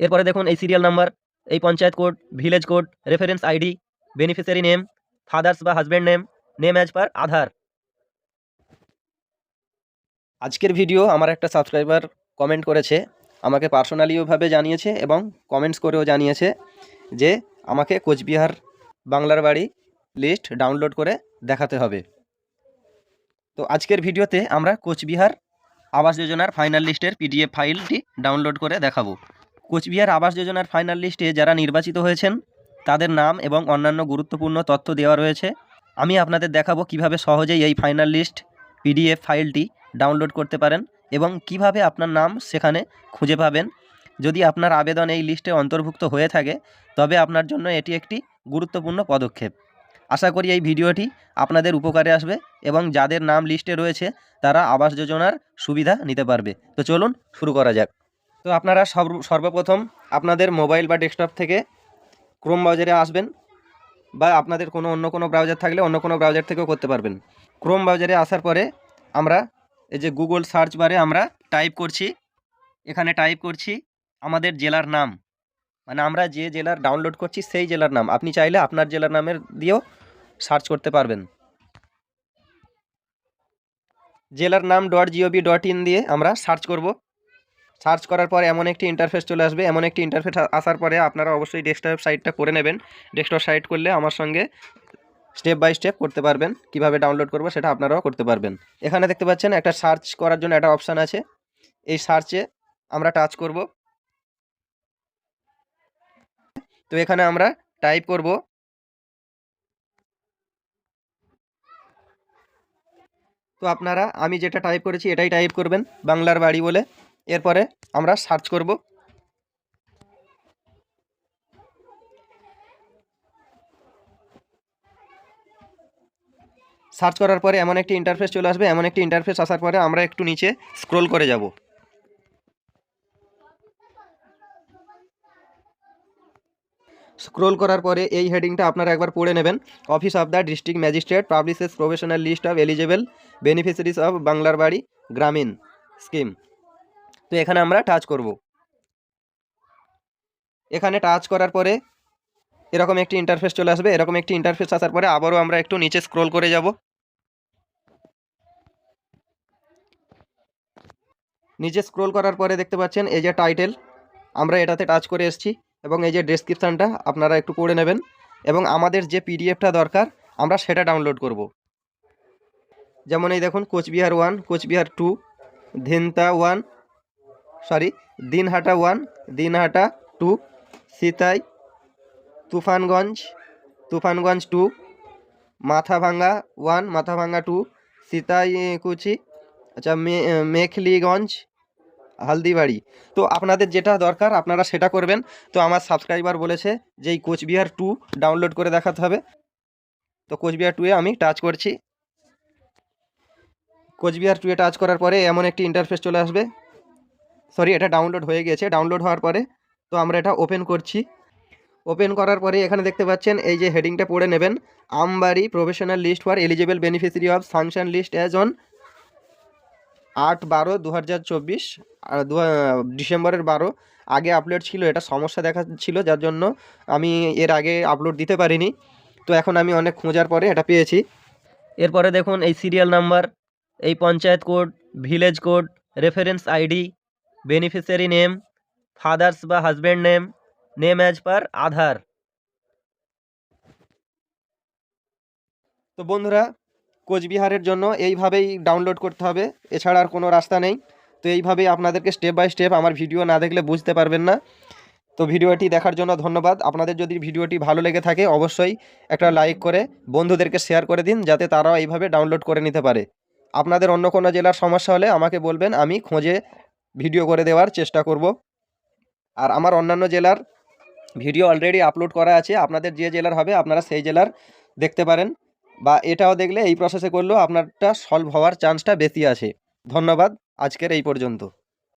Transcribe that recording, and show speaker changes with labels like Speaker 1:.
Speaker 1: এরপরে দেখুন এই সিরিয়াল নাম্বার এই panchayat code village code reference ID beneficiary name father's বা husband name name as per Aadhaar. আজকের ভিডিও আমার একটা সাবস্ক্রাইবার কমেন্ট করেছে, আমাকে পার্সোনালিওভাবে জানিয়েছে এবং কমেন্টস করেও জানিয়েছে যে আমাকে কোচবিহার বাংলার বাড়ি লিস্ট ডাউনলোড করে দেখাতে হবে। তো আজকের ভিডিওতে আমরা কোচবিহার আবাস যোজনার ফাইনাল লিস্টের পিডিএফ ফাইলটি ডাউনলোড করে দেখাবো। কোচবিহার আবাস যোজনার ফাইনাল লিস্টে যারা নির্বাচিত হয়েছেন, তাদের নাম এবং অন্যান্য গুরুত্বপূর্ণ তথ্য দেওয়া রয়েছে। আমি আপনাদের দেখাবো কীভাবে সহজেই এই ফাইনাল লিস্ট পিডিএফ ফাইলটি ডাউনলোড করতে পারেন এবং কীভাবে আপনার নাম সেখানে খুঁজে পাবেন। যদি আপনার আবেদন এই লিস্টে অন্তর্ভুক্ত হয়ে থাকে, তবে আপনার জন্য এটি একটি গুরুত্বপূর্ণ পদক্ষেপ। আশা করি এই ভিডিওটি আপনাদের উপকারে আসবে এবং যাদের নাম লিস্টে রয়েছে, তারা আবাস যোজনার সুবিধা নিতে পারবে। তো চলুন শুরু করা যাক। তো আপনারা সর্ব- সর্বপ্রথম আপনাদের মোবাইল বা ডেস্কটপ থেকে ক্রোম ব্রাউজারে আসবেন বা আপনাদের কোনো অন্য কোনো ব্রাউজার থাকলে অন্য কোনো ব্রাউজার থেকেও করতে পারবেন। ক্রোম ব্রাউজারে আসার পরে আমরা এই যে গুগল সার্চ বারে আমরা টাইপ করছি। এখানে টাইপ করছি আমাদের জেলার নাম। মানে আমরা যে জেলার ডাউনলোড করছি সেই জেলার নাম। আপনি চাইলে আপনার জেলার নামের দিয়েও সার্চ করতে পারবেন। জেলার নাম ডট জিওভি ডট ইন দিয়ে আমরা সার্চ করব। সার্চ করার পরে এমন একটি ইন্টারফেস চলে আসবে। এমন একটি ইন্টারফেস আসার পরে আপনারা অবশ্যই ডেস্কটপ সাইটটা করে নেবেন। ডেস্কটপ সাইট করলে আমার সঙ্গে স্টেপ বাই স্টেপ করতে পারবেন। কীভাবে ডাউনলোড করব সেটা আপনারাও করতে পারবেন। এখানে দেখতে পাচ্ছেন একটা সার্চ করার জন্য একটা অপশান আছে। এই সার্চে আমরা টাচ করব। তো এখানে আমরা টাইপ করব। তো আপনারা, আমি যেটা টাইপ করেছি এটাই টাইপ করবেন। বাংলার বাড়ি বলে। এরপরে আমরা সার্চ করব। সার্চ করার পরে এমন একটি ইন্টারফেস চলে আসবে, এমন একটি ইন্টারফেস আসার পরে আমরা একটু নিচে স্ক্রোল করে যাব। স্ক্রোল করার পরে এই হেডিংটা আপনারা একবার পড়ে নেবেন। Office of the district magistrate publishes professional list of eligible beneficiaries of বাংলার বাড়ি গ্রামীণ স্কিম তো এখানে আমরা টাচ করব। এখানে টাচ করার পরে এরকম একটি ইন্টারফেস চলে আসবে। এরকম একটি ইন্টারফেস আসার পরে আবারও আমরা একটু নিচে স্ক্রোল করে যাব। নিচে স্ক্রোল করার পরে দেখতে পাচ্ছেন এই যে টাইটেল আমরা এটাতে টাচ করে এসেছি এবং এই যে ডেসক্রিপশানটা আপনারা একটু পড়ে নেবেন এবং আমাদের যে পিডিএফটা দরকার, আমরা সেটা ডাউনলোড করব। যেমন এই দেখুন, Cooch Behar one Cooch Behar two ধিনতা one sorry, Dinhata one Dinhata two Sitai, Tufanganj Tufanganj two Mathabhanga one Mathabhanga two Sitalkuchi আচ্ছা মে মেখলিগঞ্জ, হালদিবাড়ি। তো আপনাদের যেটা দরকার, আপনারা সেটা করবেন। তো আমার সাবস্ক্রাইবার বলেছে যে এই কোচবিহার টু ডাউনলোড করে দেখাতে হবে। তো কোচবিহার টুয়ে আমি টাচ করছি। কোচবিহার টুয়ে টাচ করার পরে এমন একটি ইন্টারফেস চলে আসবে। সরি এটা ডাউনলোড হয়ে গেছে। ডাউনলোড হওয়ার পরে তো আমরা এটা ওপেন করছি। ওপেন করার পরে এখানে দেখতে পাচ্ছেন, এই যে হেডিংটা পড়ে নেবেন। Ambari professional list for eligible beneficiary of sanction list as on আট বারো দু হাজার চব্বিশ ডিসেম্বরের বারো। আগে আপলোড ছিল, এটা সমস্যা দেখা ছিল যার জন্য আমি এর আগে আপলোড দিতে পারিনি। তো এখন আমি অনেক খোঁজার পরে এটা পেয়েছি। এরপরে দেখুন, এই সিরিয়াল নাম্বার এই panchayat code village code reference ID beneficiary name father's বা husband name name as per Aadhaar তো বন্ধুরা, কোচবিহারের জন্য এইভাবেই ডাউনলোড করতে হবে, এছাড়া আর কোনো রাস্তা নেই। তো এইভাবেই আপনাদেরকে স্টেপ বাই স্টেপ আমার ভিডিও না দেখলে বুঝতে পারবেন না। তো ভিডিওটি দেখার জন্য ধন্যবাদ। আপনাদের যদি ভিডিওটি ভালো লেগে থাকে, অবশ্যই একটা লাইক করে বন্ধুদেরকে শেয়ার করে দিন, যাতে তারাও এইভাবে ডাউনলোড করে নিতে পারে। আপনাদের অন্য কোনো জেলার সমস্যা হলে আমাকে বলবেন, আমি খোঁজে ভিডিও করে দেওয়ার চেষ্টা করব। আর আমার অন্যান্য জেলার ভিডিও অলরেডি আপলোড করা আছে। আপনাদের যে জেলার হবে, আপনারা সেই জেলার দেখতে পারেন। বা এটাও দেখলে এই প্রসেসে করলেও আপনারটা সলভ হওয়ার চান্সটা বেশি আছে। ধন্যবাদ। আজকের এই পর্যন্ত।